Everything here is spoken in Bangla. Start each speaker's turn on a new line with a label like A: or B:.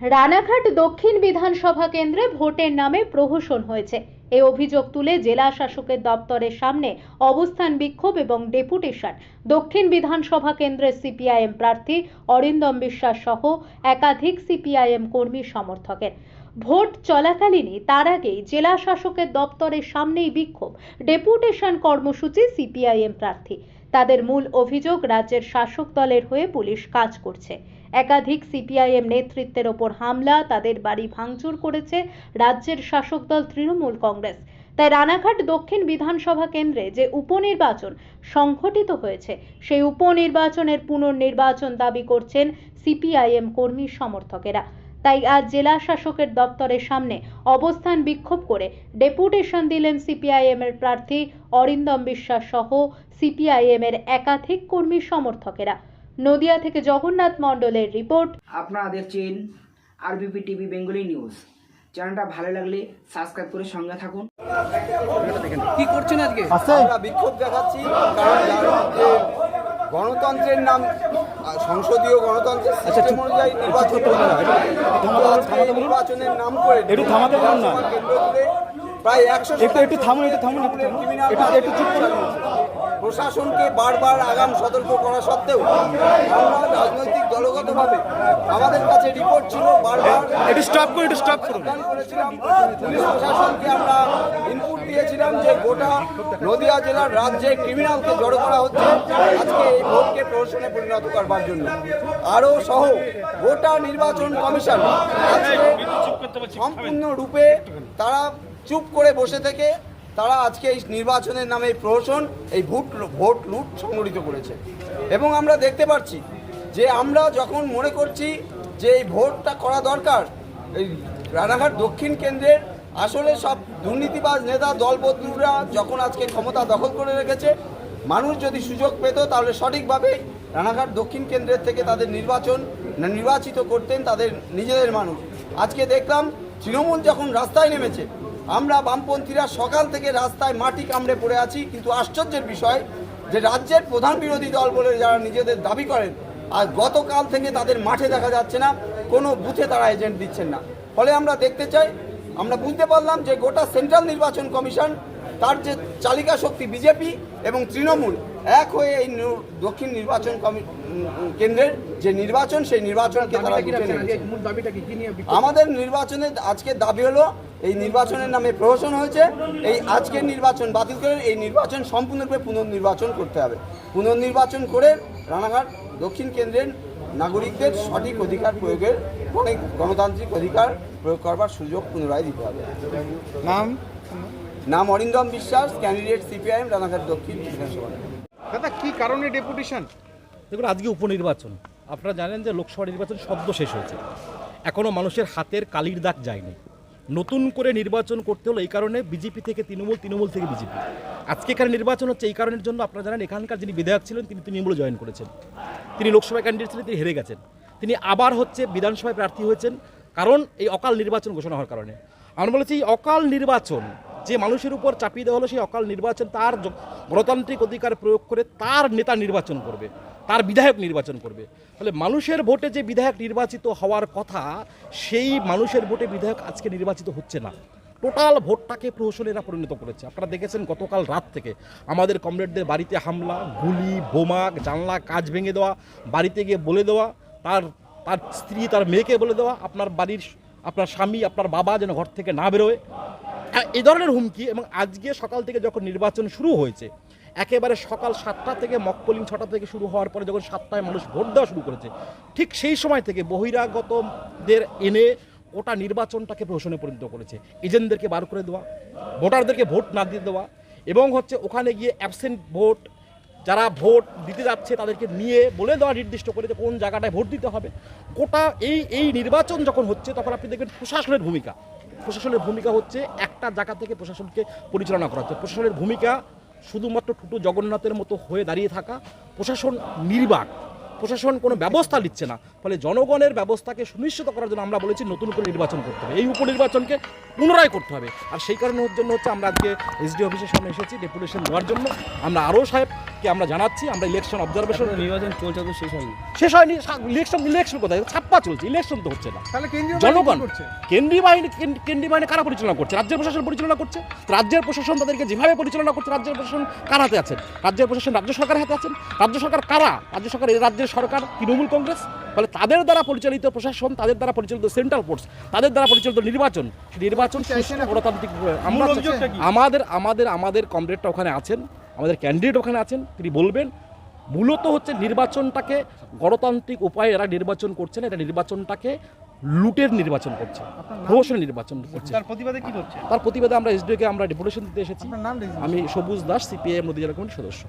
A: রানাঘাট দক্ষিণ বিধানসভা কেন্দ্রে ভোটের নামে প্রহসন হয়েছে। এই অভিযোগ তুলে জেলা শাসকের দপ্তরের সামনে অবস্থান বিক্ষোভ এবং ডেপুটেশন। দক্ষিণ বিধানসভা কেন্দ্রের সিপিআইএম প্রার্থী অরিন্দম বিশ্বাস সহ একাধিক সিপিআইএম কর্মী সমর্থকের। ভোট চলাকালীনই তার আগেই জেলা শাসকের দপ্তরের সামনেই বিক্ষোভ। ডেপুটেশন কর্মসূচি সিপিআইএম প্রার্থী। তাদের মূল অভিযোগ রাজ্যের শাসক দলের হয়ে পুলিশ কাজ করছে। একাধিক সিপিআইএম নেতৃত্বের ওপর হামলা, তাদের বাড়ি ভাঙচুর করেছে রাজ্যের শাসক দল তৃণমূল কংগ্রেস। তাই রানাঘাট দক্ষিণ বিধানসভা কেন্দ্রে যে উপনির্বাচন সংঘটিত হয়েছে, সেই উপনির্বাচনের পুনর্নির্বাচন দাবি করছেন সিপিআইএম কর্মী সমর্থকেরা। তাই আজ জেলা শাসকের দপ্তরের সামনে অবস্থান বিক্ষোভ করে ডেপুটেশন দিলেন সিপিআইএম এর প্রার্থী অরিন্দম বিশ্বাস সহ সিপিআইএম এর একাধিক কর্মী সমর্থকেরা। নদিয়া থেকে জগন্নাথ মণ্ডলের রিপোর্ট।
B: আপনারা দেখছেন আরবিপি টিভি বেঙ্গলি নিউজ। চ্যানেলটা ভালো লাগলে সাবস্ক্রাইব করে সঙ্গে থাকুন।
C: কি করছেন আজকে?
D: আমরা বিক্ষোভ দেখাচ্ছি কারণ যে গণতন্ত্রের নাম সংসদীয় গণতন্ত্রের সিস্টেম অনুযায়ী নির্বাচন হয়। নির্বাচনের নাম করে
E: একটু থামাতে পারেন না।
D: প্রায় একশো
E: একটু থামুন একটু থামুন একটু থামুন। একটু একটু চুপ করুন।
D: প্রশাসনকে বারবার আগাম সতর্ক করা সত্ত্বেও আমরা রাজনৈতিক দলগতভাবে আমাদের কাছে রিপোর্ট ছিল বারবার।
E: একটু স্টপ করুন একটু স্টপ করুন।
D: করেছিলাম পুলিশ প্রশাসনকে আমরা ইনপুট দিয়েছিলাম যে গোটা নদিয়া জেলার রাজ্যে ক্রিমিনালকে জড়ো করা হচ্ছে। আজকে এই ভোটকে প্রহসনে পরিণত করবার জন্য। আরও সহ গোটা নির্বাচন কমিশন আজকে সম্পূর্ণ রূপে তারা চুপ করে বসে থেকে তারা আজকে এই নির্বাচনের নামে এই প্রহসন, এই ভোট ভোট লুট সংগঠিত করেছে। এবং আমরা দেখতে পাচ্ছি যে আমরা যখন মনে করছি যে এই ভোটটা করা দরকার, এই রানাঘাট দক্ষিণ কেন্দ্রের আসলে সব দুর্নীতিবাজ নেতা দলবদলুরা যখন আজকে ক্ষমতা দখল করে রেখেছে, মানুষ যদি সুযোগ পেত তাহলে সঠিকভাবে রানাঘাট দক্ষিণ কেন্দ্রের থেকে তাদের নির্বাচন নির্বাচিত করতেন তাদের নিজেদের মানুষ। আজকে দেখলাম তৃণমূল যখন রাস্তায় নেমেছে আমরা বামপন্থীরা সকাল থেকে রাস্তায় মাটি কামড়ে পড়ে আছি, কিন্তু আশ্চর্যের বিষয় যে রাজ্যের প্রধান বিরোধী দল বলে যারা নিজেদের দাবি করেন, আর গতকাল থেকে তাদের মাঠে দেখা যাচ্ছে না, কোনো বুথে তারা এজেন্ট দিচ্ছেন না। ফলে আমরা দেখতে চাই, আমরা বুঝতে পারলাম যে গোটা সেন্ট্রাল নির্বাচন কমিশন, তার যে চালিকা শক্তি বিজেপি এবং তৃণমূল এক হয়ে এই দক্ষিণ নির্বাচন কমি কেন্দ্রের যে নির্বাচন সেই নির্বাচনকে তারা
C: বিক্ষোভ?
D: আমাদের নির্বাচনে আজকে দাবি হলো এই নির্বাচনের নামে প্রহসন হয়েছে এই আজকের নির্বাচন বাতিল করে এই নির্বাচন সম্পূর্ণরূপে পুনর্নির্বাচন করতে হবে। পুনর্নির্বাচন করে রানাঘাট দক্ষিণ কেন্দ্রের নাগরিকদের সঠিক অধিকার প্রয়োগের অনেক গণতান্ত্রিক অধিকার প্রয়োগ করবার সুযোগ পুনরায় দিতে হবে।
E: নাম?
D: নাম অরিন্দম বিশ্বাস ক্যান্ডিডেট সিপিআইএম রানাঘাট দক্ষিণ বিধানসভা।
C: দাদা কি কারণে ডেপুটেশন?
E: দেখুন আজকে উপনির্বাচন। আপনারা জানেন যে লোকসভা নির্বাচন শব্দ শেষ হয়েছে। এখনও মানুষের হাতের কালির দাগ যায়নি। নতুন করে নির্বাচন করতে হলো এই কারণে বিজেপি থেকে তৃণমূল তৃণমূল থেকে বিজেপি আজকে এখানে নির্বাচন হচ্ছে এই কারণের জন্য আপনারা জানেন এখানকার যিনি বিধায়ক ছিলেন তিনি তৃণমূলে জয়েন করেছেন। তিনি লোকসভায় ক্যান্ডিডেট ছিলেন তিনি হেরে গেছেন। তিনি আবার হচ্ছে বিধানসভায় প্রার্থী হয়েছেন কারণ এই অকাল নির্বাচন ঘোষণা হওয়ার কারণে। আমরা বলেছি এই অকাল নির্বাচন যে মানুষের উপর চাপিয়ে দেওয়া হলো সেই অকাল নির্বাচন, তার গণতান্ত্রিক অধিকার প্রয়োগ করে তার নেতা নির্বাচন করবে, তার বিধায়ক নির্বাচন করবে। ফলে মানুষের ভোটে যে বিধায়ক নির্বাচিত হওয়ার কথা, সেই মানুষের ভোটে বিধায়ক আজকে নির্বাচিত হচ্ছে না। টোটাল ভোটটাকে প্রহসনেরা পরিণত করেছে। আপনারা দেখেছেন গতকাল রাত থেকে আমাদের কমরেডদের বাড়িতে হামলা, গুলি বোমা জানলা কাজ ভেঙে দেওয়া, বাড়িতে গিয়ে বলে দেওয়া, তার তার স্ত্রী, তার মেয়েকে বলে দেওয়া, আপনার বাড়ির, আপনার স্বামী, আপনার বাবা যেন ঘর থেকে না বেরোয়। এই ধরনের হুমকি এবং আজকে সকাল থেকে যখন নির্বাচন শুরু হয়েছে, একেবারে সকাল সাতটা থেকে মকপলিং ছটা থেকে শুরু হওয়ার পরে যখন সাতটায় মানুষ ভোট দেওয়া শুরু করেছে, ঠিক সেই সময় থেকে বহিরাগতদের এনে ওটা নির্বাচনটাকে প্রহসনে পরিণত করেছে। এজেন্টদেরকে বার করে দেওয়া, ভোটারদেরকে ভোট না দিয়ে দেওয়া এবং হচ্ছে ওখানে গিয়ে অ্যাবসেন্ট ভোট, যারা ভোট দিতে যাচ্ছে তাদেরকে নিয়ে বলে দেওয়া নির্দিষ্ট করে যে কোন জায়গাটায় ভোট দিতে হবে। কোটা এই এই নির্বাচন যখন হচ্ছে তখন আপনি দেখবেন প্রশাসনের ভূমিকা। প্রশাসনের ভূমিকা হচ্ছে একটা জায়গা থেকে প্রশাসনকে পরিচালনা করা। হচ্ছে প্রশাসনের ভূমিকা শুধুমাত্র টুটু জগন্নাথের মতো হয়ে দাঁড়িয়ে থাকা, প্রশাসন নির্বাক, প্রশাসন কোনো ব্যবস্থা নিচ্ছে না। ফলে জনগণের ব্যবস্থাকে সুনিশ্চিত করার জন্য আমরা বলেছি নতুন করে নির্বাচন করতে হবে। এই উপনির্বাচনকে পুনরায় করতে হবে। আর সেই কারণের জন্য হচ্ছে আমরা আজকে এসডি অফিসের সামনে এসেছি ডেপুটেশন দেওয়ার জন্য। আমরা আরও সাহেব কে আমরা জানাচ্ছি আমরা ইলেকশন অবজারভেশন
C: নির্বাচন চলছে তো শেষ হয়নি।
E: শেষ হয়নি ইলেকশন ইলেকশন কোথায়? ছাপ্পা চলছে ইলেকশন তো হচ্ছে না।
C: তাহলে কেন্দ্রীয়
E: জনগণ কেন্দ্রীয় বাহিনী কেন্দ্রীয় বাহিনী কারা পরিচালনা করছে? রাজ্যের প্রশাসন পরিচালনা করছে? রাজ্যের প্রশাসন তাদেরকে যেভাবে পরিচালনা করছে রাজ্যের প্রশাসন কার হাতে আছেন? রাজ্যের প্রশাসন রাজ্য সরকারের হাতে আছেন? রাজ্য সরকার কারা? রাজ্য সরকার এই রাজ্যের সরকার তৃণমূল কংগ্রেস? ফলে তাদের দ্বারা পরিচালিত প্রশাসন তাদের দ্বারা পরিচালিত সেন্ট্রাল ফোর্স তাদের দ্বারা পরিচালিত নির্বাচন নির্বাচন সুষ্ঠু গণতান্ত্রিক আমরা আমাদের আমাদের আমাদের কমরেডটা ওখানে আছেন। আমাদের ক্যান্ডিডেট ওখানে আছেন তিনি বলবেন মূলত হচ্ছে নির্বাচনটাকে গণতান্ত্রিক উপায়ে এরা নির্বাচন করছেন এটা নির্বাচনটাকে লুটের নির্বাচন করছে প্রহসনের নির্বাচন করছে।
C: তার প্রতিবাদে কি করছে
E: তার প্রতিবাদে আমরা এসডিওকে আমরা ডেপুটেশন দিতে এসেছি। আমি সবুজ দাস সিপিআইএম নদী জেলা কমিটির সদস্য।